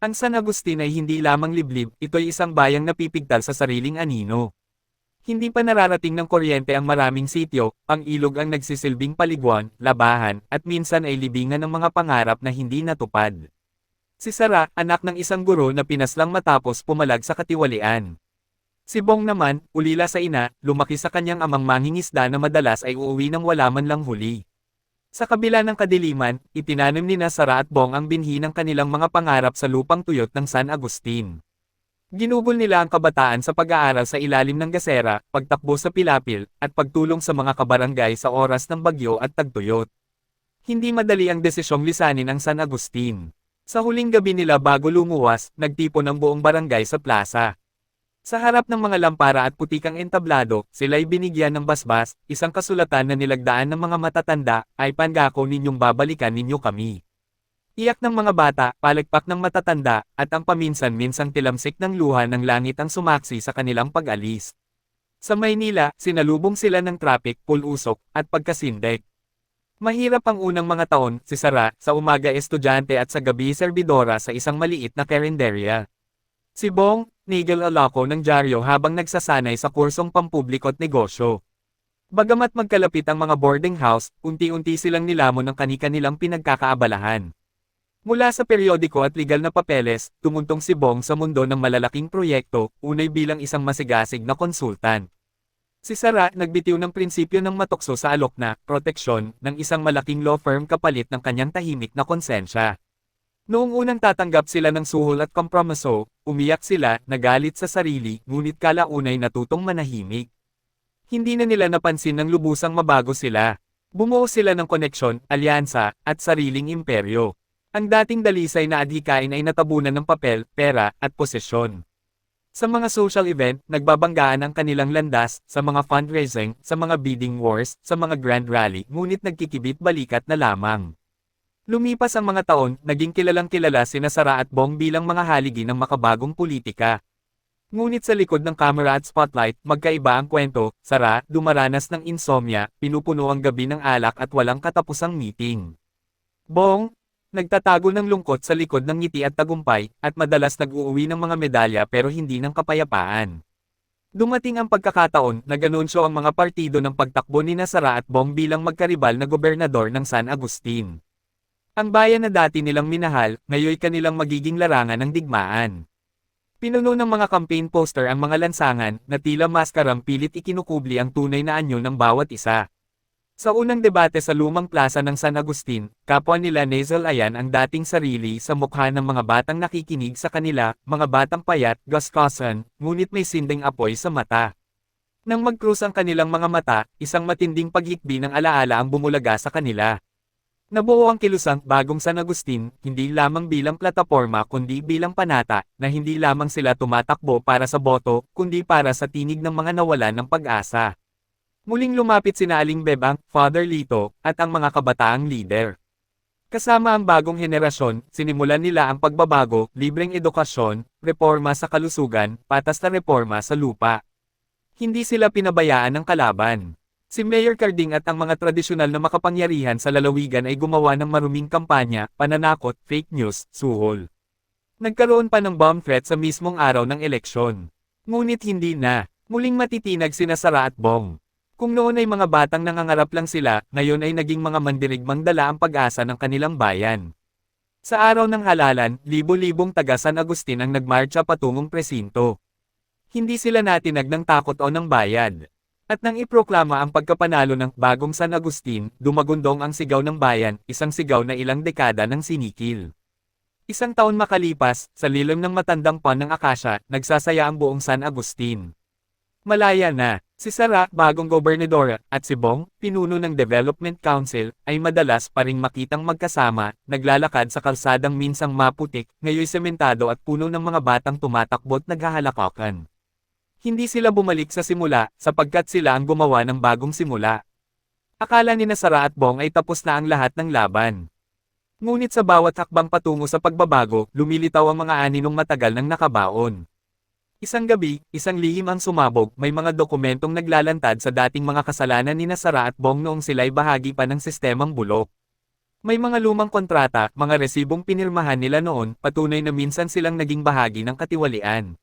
Ang San Agustin ay hindi lamang liblib, ito'y isang bayang napipigtal sa sariling anino. Hindi pa nararating ng kuryente ang maraming sityo, ang ilog ang nagsisilbing paliguan, labahan, at minsan ay libingan ng mga pangarap na hindi natupad. Si Sara, anak ng isang guro na pinaslang matapos pumalag sa katiwalian. Si Bong naman, ulila sa ina, lumaki sa kanyang amang mangingisda na madalas ay uuwi ng wala man lang huli. Sa kabila ng kadiliman, itinanim ni Sara at Bong ang binhi ng kanilang mga pangarap sa lupang tuyot ng San Agustin. Ginugol nila ang kabataan sa pag-aaral sa ilalim ng gasera, pagtakbo sa pilapil, at pagtulong sa mga kabarangay sa oras ng bagyo at tagtuyot. Hindi madali ang desisyong lisanin ang San Agustin. Sa huling gabi nila bago lumuwas, nagtipon ang buong barangay sa plaza. Sa harap ng mga lampara at putikang entablado, sila'y binigyan ng basbas, isang kasulatan na nilagdaan ng mga matatanda, ay pangako ninyong babalikan ninyo kami. Iyak ng mga bata, palagpak ng matatanda, at ang paminsan-minsang tilamsik ng luha ng langit ang sumaksi sa kanilang pag-alis. Sa Maynila, sinalubong sila ng traffic, pulusok, at pagkasindek. Mahirap ang unang mga taon, si Sara, sa umaga estudyante at sa gabi serbidora sa isang maliit na karinderya. Si Bong, nigel alako ng dyaryo habang nagsasanay sa kursong pampubliko negosyo. Bagamat magkalapit ang mga boarding house, unti-unti silang nilamon ng kani-kanilang pinagkakaabalahan. Mula sa periodiko at legal na papeles, tumuntong si Bong sa mundo ng malalaking proyekto, unay bilang isang masigasig na konsultan. Si Sara nagbitiw ng prinsipyo ng matukso sa alok na proteksyon ng isang malaking law firm kapalit ng kanyang tahimik na konsensya. Noong unang tatanggap sila ng suhol at kompromiso, umiyak sila, nagalit sa sarili, ngunit kalaunay natutong manahimik. Hindi na nila napansin ng lubusang mabago sila. Bumuo sila ng koneksyon, alyansa, at sariling imperyo. Ang dating dalisay na adhikain ay natabunan ng papel, pera, at posesyon. Sa mga social event, nagbabanggaan ang kanilang landas, sa mga fundraising, sa mga bidding wars, sa mga grand rally, ngunit nagkikibit balikat na lamang. Lumipas ang mga taon, naging kilalang kilala sina Sara at Bong bilang mga haligi ng makabagong politika. Ngunit sa likod ng camera at spotlight, magkaiba ang kwento, Sara, dumaranas ng insomnia, pinupuno ang gabi ng alak at walang katapusang meeting. Bong, nagtatago ng lungkot sa likod ng ngiti at tagumpay, at madalas nag-uuwi ng mga medalya pero hindi ng kapayapaan. Dumating ang pagkakataon, nag-anunsyo ang mga partido ng pagtakbo ni Sara at Bong bilang magkaribal na gobernador ng San Agustin. Ang bayan na dati nilang minahal, ngayoy kanilang magiging larangan ng digmaan. Pinuno ng mga campaign poster ang mga lansangan, na tila maskarang pilit ikinukubli ang tunay na anyo ng bawat isa. Sa unang debate sa lumang plaza ng San Agustin, kapwa nila Nazel Ayan ang dating sarili sa mukha ng mga batang nakikinig sa kanila, mga batang payat, gaskosan, ngunit may sinding apoy sa mata. Nang magkrus ang kanilang mga mata, isang matinding paghikbi ng alaala ang bumulaga sa kanila. Nabuo ang kilusang bagong San Agustin, hindi lamang bilang plataporma kundi bilang panata, na hindi lamang sila tumatakbo para sa boto, kundi para sa tinig ng mga nawalan ng pag-asa. Muling lumapit sina Aling Bebang, Father Lito, at ang mga kabataang leader. Kasama ang bagong henerasyon, sinimulan nila ang pagbabago, libreng edukasyon, reforma sa kalusugan, patas na reforma sa lupa. Hindi sila pinabayaan ng kalaban. Si Mayor Carding at ang mga tradisyonal na makapangyarihan sa lalawigan ay gumawa ng maruming kampanya, pananakot, fake news, suhol. Nagkaroon pa ng bomb threat sa mismong araw ng eleksyon. Ngunit hindi na. Muling matitinag sina Sara at Bong. Kung noon ay mga batang nangangarap lang sila, ngayon ay naging mga mandirigmang dala ang pag-asa ng kanilang bayan. Sa araw ng halalan, libo-libong taga San Agustin ang nagmarcha patungong presinto. Hindi sila natinag ng takot o ng bayad. At nang iproklama ang pagkapanalo ng bagong San Agustin, dumagundong ang sigaw ng bayan, isang sigaw na ilang dekada ng sinikil. Isang taon makalipas, sa lilim ng matandang pan ng Akasya, nagsasaya ang buong San Agustin. Malaya na, si Sara, bagong gobernadora, at si Bong, pinuno ng Development Council, ay madalas pa ring makitang magkasama, naglalakad sa kalsadang minsang maputik, ngayoy sementado at puno ng mga batang tumatakbo't naghahalakakan. Hindi sila bumalik sa simula, sapagkat sila ang gumawa ng bagong simula. Akala ni Sara at Bong ay tapos na ang lahat ng laban. Ngunit sa bawat hakbang patungo sa pagbabago, lumilitaw ang mga aninong matagal ng nakabaon. Isang gabi, isang lihim ang sumabog, may mga dokumentong naglalantad sa dating mga kasalanan ni Sara at Bong noong sila'y bahagi pa ng sistemang bulok. May mga lumang kontrata, mga resibong pinirmahan nila noon, patunay na minsan silang naging bahagi ng katiwalian.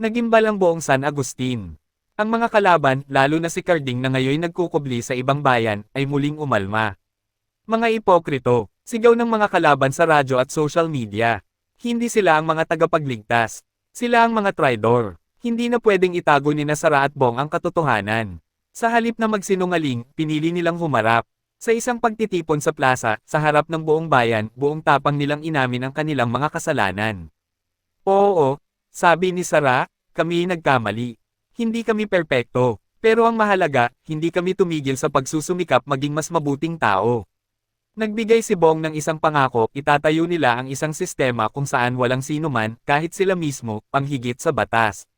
Nagimbal ang buong San Agustin. Ang mga kalaban, lalo na si Carding na ngayon nagkukubli sa ibang bayan, ay muling umalma. Mga ipokrito, sigaw ng mga kalaban sa radyo at social media. Hindi sila ang mga tagapagligtas. Sila ang mga traidor. Hindi na pwedeng itago ni Nasara at Bong ang katotohanan. Sa halip na magsinungaling, pinili nilang humarap. Sa isang pagtitipon sa plaza, sa harap ng buong bayan, buong tapang nilang inamin ang kanilang mga kasalanan. Oo, sabi ni Sara, kami nagkamali. Hindi kami perpekto. Pero ang mahalaga, hindi kami tumigil sa pagsusumikap maging mas mabuting tao. Nagbigay si Bong ng isang pangako, itatayo nila ang isang sistema kung saan walang sino man, kahit sila mismo, panghigit sa batas.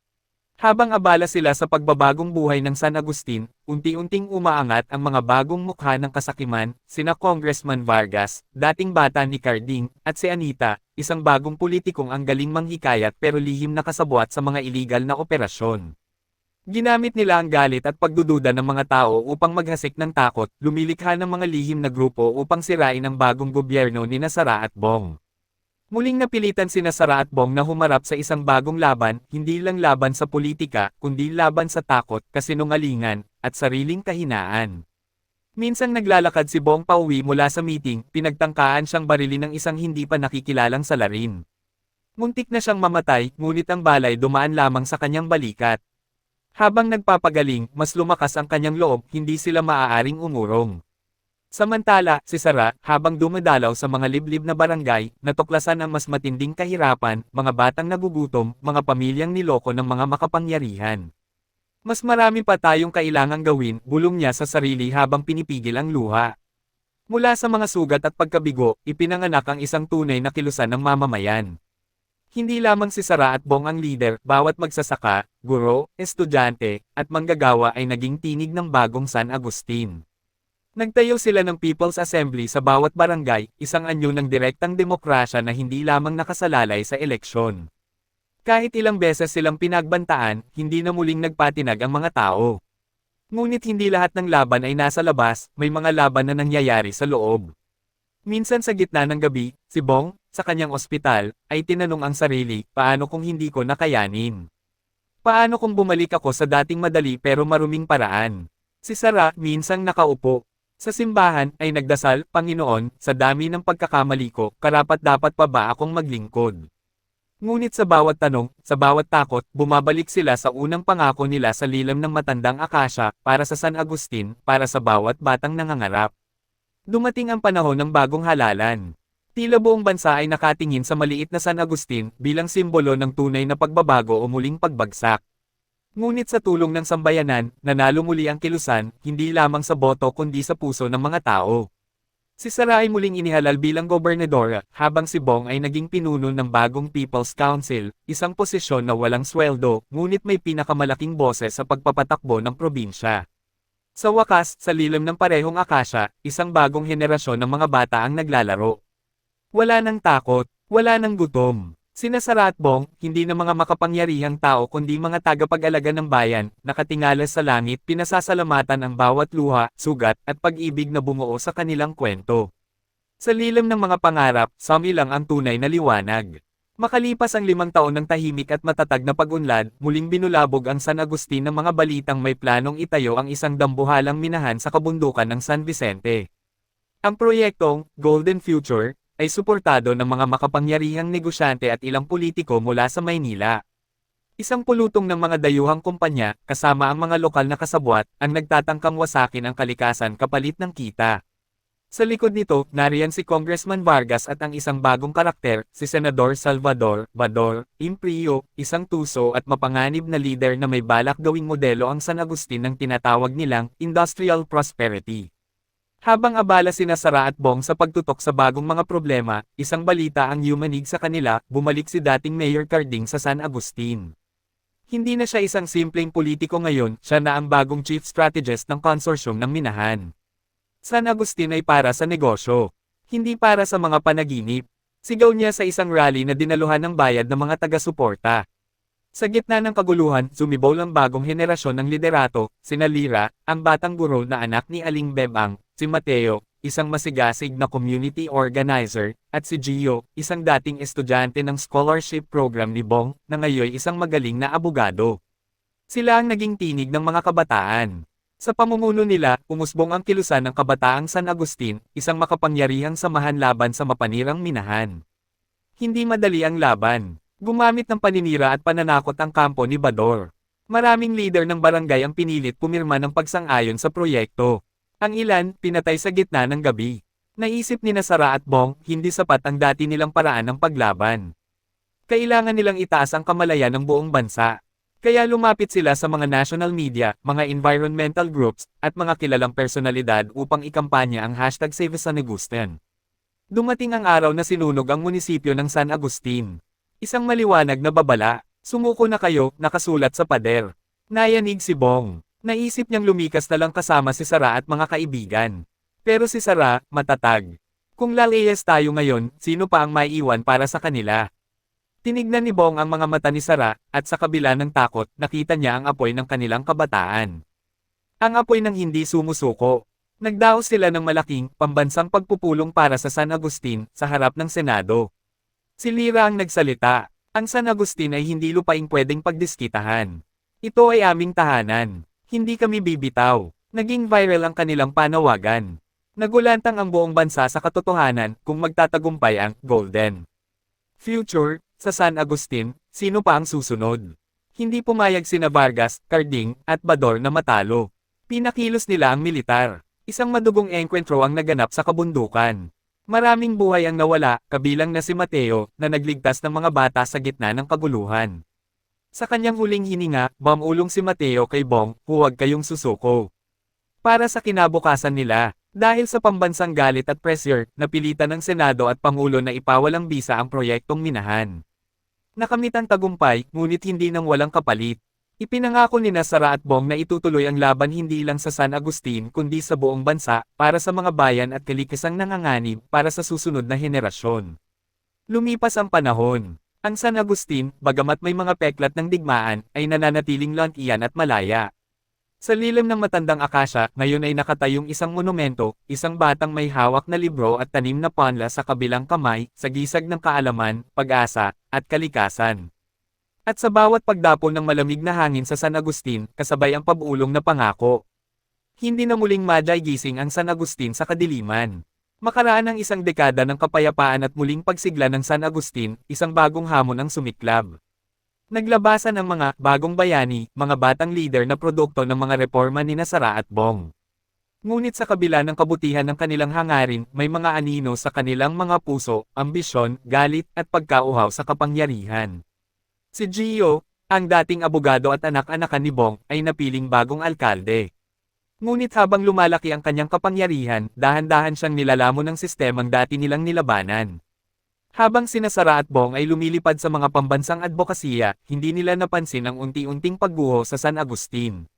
Habang abala sila sa pagbabagong buhay ng San Agustin, unti-unting umaangat ang mga bagong mukha ng kasakiman, sina Congressman Vargas, dating bata ni Carding, at si Anita, isang bagong politikong ang galing manghikayat pero lihim na kasabwat sa mga iligal na operasyon. Ginamit nila ang galit at pagdududa ng mga tao upang maghasik ng takot, lumilikha ng mga lihim na grupo upang sirain ang bagong gobyerno ni Nasara at Bong. Muling napilitan si Nasara at Bong na humarap sa isang bagong laban, hindi lang laban sa politika, kundi laban sa takot, kasinungalingan, at sariling kahinaan. Minsan naglalakad si Bong pauwi mula sa meeting, pinagtangkaan siyang barilin ng isang hindi pa nakikilalang salarin. Muntik na siyang mamatay, ngunit ang balay dumaan lamang sa kanyang balikat. Habang nagpapagaling, mas lumakas ang kanyang loob, hindi sila maaaring umurong. Samantala, si Sara, habang dumadalaw sa mga liblib na barangay, natuklasan ang mas matinding kahirapan, mga batang nagugutom, mga pamilyang niloko ng mga makapangyarihan. Mas marami pa tayong kailangang gawin, bulong niya sa sarili habang pinipigil ang luha. Mula sa mga sugat at pagkabigo, ipinanganak ang isang tunay na kilusan ng mamamayan. Hindi lamang si Sara at Bong ang leader, bawat magsasaka, guro, estudyante, at manggagawa ay naging tinig ng bagong San Agustin. Nagtayo sila ng People's Assembly sa bawat barangay, isang anyo ng direktang demokrasya na hindi lamang nakasalalay sa eleksyon. Kahit ilang beses silang pinagbantaan, hindi na muling nagpatinag ang mga tao. Ngunit hindi lahat ng laban ay nasa labas, may mga laban na nangyayari sa loob. Minsan sa gitna ng gabi, si Bong, sa kanyang ospital, ay tinanong ang sarili, paano kung hindi ko nakayanin? Paano kung bumalik ako sa dating madali pero maruming paraan? Si Sarah, minsang nakaupo, sa simbahan ay nagdasal, Panginoon, sa dami ng pagkakamali ko, karapat dapat pa ba akong maglingkod? Ngunit sa bawat tanong, sa bawat takot, bumabalik sila sa unang pangako nila sa lilam ng matandang akasya, para sa San Agustin, para sa bawat batang nangangarap. Dumating ang panahon ng bagong halalan. Tila buong bansa ay nakatingin sa maliit na San Agustin bilang simbolo ng tunay na pagbabago o muling pagbagsak. Ngunit sa tulong ng sambayanan, nanalo muli ang kilusan, hindi lamang sa boto kundi sa puso ng mga tao. Si Sara ay muling inihalal bilang gobernadora, habang si Bong ay naging pinuno ng bagong People's Council, isang posisyon na walang sweldo, ngunit may pinakamalaking boses sa pagpapatakbo ng probinsya. Sa wakas, sa lilim ng parehong akasya, isang bagong henerasyon ng mga bata ang naglalaro. Wala nang takot, wala nang gutom, Sina Sara at Bong, hindi na mga makapangyarihang tao kundi mga tagapag-alaga ng bayan, nakatingala sa langit pinasasalamatan ang bawat luha, sugat, at pag-ibig na bumuo sa kanilang kwento. Sa lilim ng mga pangarap, sami lang ang tunay na liwanag. Makalipas ang limang taon ng tahimik at matatag na pag-unlad, muling binulabog ang San Agustin ng mga balitang may planong itayo ang isang dambuhalang minahan sa kabundukan ng San Vicente. Ang proyektong, Golden Future, ay suportado ng mga makapangyarihang negosyante at ilang politiko mula sa Maynila. Isang pulutong ng mga dayuhang kumpanya, kasama ang mga lokal na kasabwat, ang nagtatangkang wasakin ang kalikasan kapalit ng kita. Sa likod nito, nariyan si Congressman Vargas at ang isang bagong karakter, si Senador Salvador Bador Imprio, isang tuso at mapanganib na leader na may balak gawing modelo ang San Agustin ng tinatawag nilang industrial prosperity. Habang abala sina Sara at Bong sa pagtutok sa bagong mga problema, isang balita ang yumanig sa kanila, bumalik si dating Mayor Carding sa San Agustin. Hindi na siya isang simpleng politiko ngayon, siya na ang bagong chief strategist ng konsorsyum ng Minahan. San Agustin ay para sa negosyo, hindi para sa mga panaginip. Sigaw niya sa isang rally na dinaluhan ng bayad ng mga taga-suporta. Sa gitna ng kaguluhan, sumibol ang bagong henerasyon ng liderato, sina Lira, ang batang guro na anak ni Aling Bebang, si Mateo, isang masigasig na community organizer, at si Gio, isang dating estudyante ng scholarship program ni Bong, na ngayon isang magaling na abogado. Sila ang naging tinig ng mga kabataan. Sa pamumuno nila, umusbong ang kilusan ng kabataang San Agustin, isang makapangyarihang samahan laban sa mapanirang minahan. Hindi madali ang laban. Gumamit ng paninira at pananakot ang kampo ni Bador. Maraming leader ng barangay ang pinilit pumirma ng pagsang-ayon sa proyekto. Ang ilan, pinatay sa gitna ng gabi. Naisip ni Nasara at Bong, hindi sapat ang dati nilang paraan ng paglaban. Kailangan nilang itaas ang kamalayan ng buong bansa. Kaya lumapit sila sa mga national media, mga environmental groups, at mga kilalang personalidad upang ikampanya ang hashtag Save San Agustin. Dumating ang araw na sinunog ang munisipyo ng San Agustin. Isang maliwanag na babala, sumuko na kayo, nakasulat sa pader. Nayanig si Bong. Naisip niyang lumikas na lang kasama si Sara at mga kaibigan. Pero si Sara, matatag. Kung lalayas tayo ngayon, sino pa ang maiiwan para sa kanila? Tinignan ni Bong ang mga mata ni Sara, at sa kabila ng takot, nakita niya ang apoy ng kanilang kabataan. Ang apoy ng hindi sumusuko. Nagdaos sila ng malaking, pambansang pagpupulong para sa San Agustin, sa harap ng Senado. Si Lira ang nagsalita. Ang San Agustin ay hindi lupaing pwedeng pagdiskitahan. Ito ay aming tahanan. Hindi kami bibitaw. Naging viral ang kanilang panawagan. Nagulantang ang buong bansa sa katotohanan kung magtatagumpay ang Golden Future sa San Agustin, sino pa ang susunod? Hindi pumayag sina Vargas, Carding, at Bador na matalo. Pinakilos nila ang militar. Isang madugong engkwentro ang naganap sa kabundukan. Maraming buhay ang nawala, kabilang na si Mateo, na nagligtas ng mga bata sa gitna ng kaguluhan. Sa kanyang huling hininga, bamulong si Mateo kay Bong, huwag kayong susuko. Para sa kinabukasan nila, dahil sa pambansang galit at pressure, napilitan ng Senado at Pangulo na ipawalang bisa ang proyektong minahan. Nakamit ang tagumpay, ngunit hindi nang walang kapalit. Ipinangako ni Nasara at Bong na itutuloy ang laban hindi lang sa San Agustin kundi sa buong bansa, para sa mga bayan at kalikasang nanganganib para sa susunod na henerasyon. Lumipas ang panahon. Ang San Agustin, bagamat may mga peklat ng digmaan, ay nananatiling lantian at malaya. Sa lilim ng matandang akasya, ngayon ay nakatayong isang monumento, isang batang may hawak na libro at tanim na panla sa kabilang kamay, sa gisag ng kaalaman, pag-asa, at kalikasan. At sa bawat pagdapon ng malamig na hangin sa San Agustin, kasabay ang pabulong na pangako. Hindi na muling madyay gising ang San Agustin sa kadiliman. Makaraan ang isang dekada ng kapayapaan at muling pagsigla ng San Agustin, isang bagong hamon ang sumiklab. Naglabasan ang mga bagong bayani, mga batang leader na produkto ng mga reforma ni Nasara at Bong. Ngunit sa kabila ng kabutihan ng kanilang hangarin, may mga anino sa kanilang mga puso, ambisyon, galit, at pagkauhaw sa kapangyarihan. Si Gio, ang dating abogado at anak-anakan ni Bong, ay napiling bagong alkalde. Ngunit habang lumalaki ang kanyang kapangyarihan, dahan-dahan siyang nilalamon ng sistemang dati nilang nilabanan. Habang sinasara at Bong ay lumilipad sa mga pambansang advokasya, hindi nila napansin ang unti-unting pagguho sa San Agustin.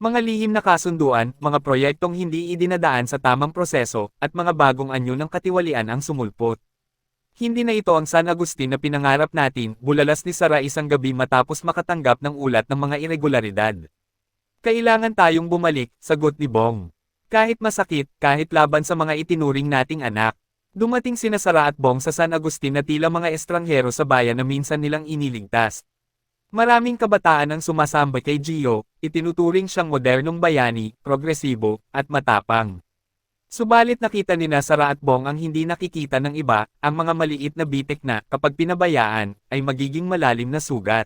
Mga lihim na kasunduan, mga proyektong hindi idinadaan sa tamang proseso, at mga bagong anyo ng katiwalian ang sumulpot. Hindi na ito ang San Agustin na pinangarap natin, bulalas ni Sara isang gabi matapos makatanggap ng ulat ng mga irregularidad. Kailangan tayong bumalik, sagot ni Bong. Kahit masakit, kahit laban sa mga itinuring nating anak. Dumating sina Sara at Bong sa San Agustin na tila mga estranghero sa bayan na minsan nilang iniligtas. Maraming kabataan ang sumasambay kay Gio, itinuturing siyang modernong bayani, progresibo, at matapang. Subalit nakita ni Nasara at Bong ang hindi nakikita ng iba, ang mga maliit na bitik na, kapag pinabayaan, ay magiging malalim na sugat.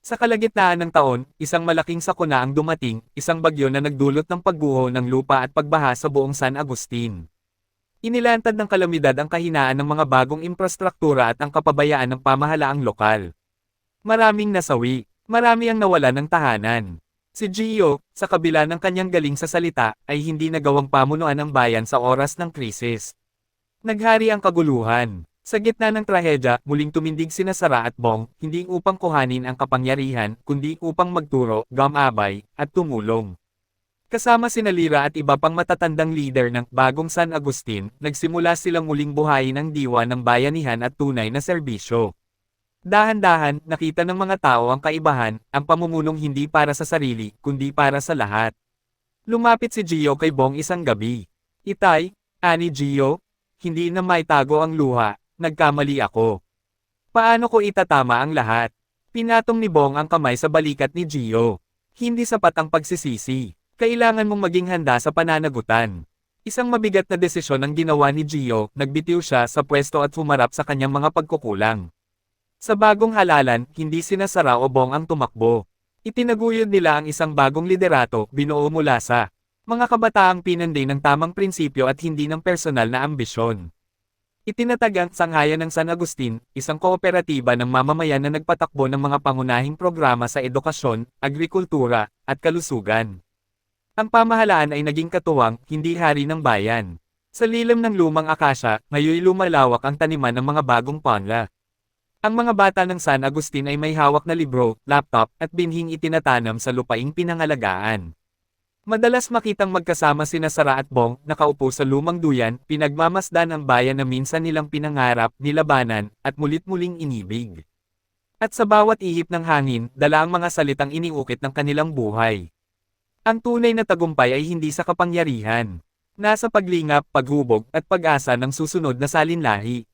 Sa kalagitnaan ng taon, isang malaking sakuna ang dumating, isang bagyo na nagdulot ng pagguho ng lupa at pagbaha sa buong San Agustin. Inilantad ng kalamidad ang kahinaan ng mga bagong infrastruktura at ang kapabayaan ng pamahalaang lokal. Maraming nasawi, marami ang nawala ng tahanan. Si Gio, sa kabila ng kanyang galing sa salita, ay hindi nagawang pamunuan ng bayan sa oras ng krisis. Naghari ang kaguluhan. Sa gitna ng trahedya, muling tumindig sina Sara at Bong, hindi upang kuhanin ang kapangyarihan, kundi upang magturo, gamabay, at tumulong. Kasama sina Lira at iba pang matatandang leader ng bagong San Agustin, nagsimula silang muling buhayin ang diwa ng bayanihan at tunay na serbisyo. Dahan-dahan, nakita ng mga tao ang kaibahan, ang pamumunong hindi para sa sarili, kundi para sa lahat. Lumapit si Gio kay Bong isang gabi. Itay, Ani Gio? Hindi na maitago ang luha, nagkamali ako. Paano ko itatama ang lahat? Pinatong ni Bong ang kamay sa balikat ni Gio. Hindi sapat ang pagsisisi. Kailangan mong maging handa sa pananagutan. Isang mabigat na desisyon ang ginawa ni Gio, nagbitiw siya sa pwesto at humarap sa kanyang mga pagkukulang. Sa bagong halalan, hindi sinasara o Bong ang tumakbo. Itinaguyod nila ang isang bagong liderato, binuo mula sa mga kabataang pinanday ng tamang prinsipyo at hindi ng personal na ambisyon. Itinatag ang Sanghayan ng San Agustin, isang kooperatiba ng mamamayan na nagpatakbo ng mga pangunahing programa sa edukasyon, agrikultura, at kalusugan. Ang pamahalaan ay naging katuwang, hindi hari ng bayan. Sa lilim ng lumang akasya, ngayon lumalawak ang taniman ng mga bagong panla. Ang mga bata ng San Agustin ay may hawak na libro, laptop, at binhing itinatanam sa lupaing pinangalagaan. Madalas makitang magkasama sina Sara at Bong, nakaupo sa lumang duyan, pinagmamasdan ang bayan na minsan nilang pinangarap, nilabanan, at mulit-muling inibig. At sa bawat ihip ng hangin, dala ang mga salitang iniukit ng kanilang buhay. Ang tunay na tagumpay ay hindi sa kapangyarihan. Nasa paglingap, paghubog, at pag-asa ng susunod na salinlahi.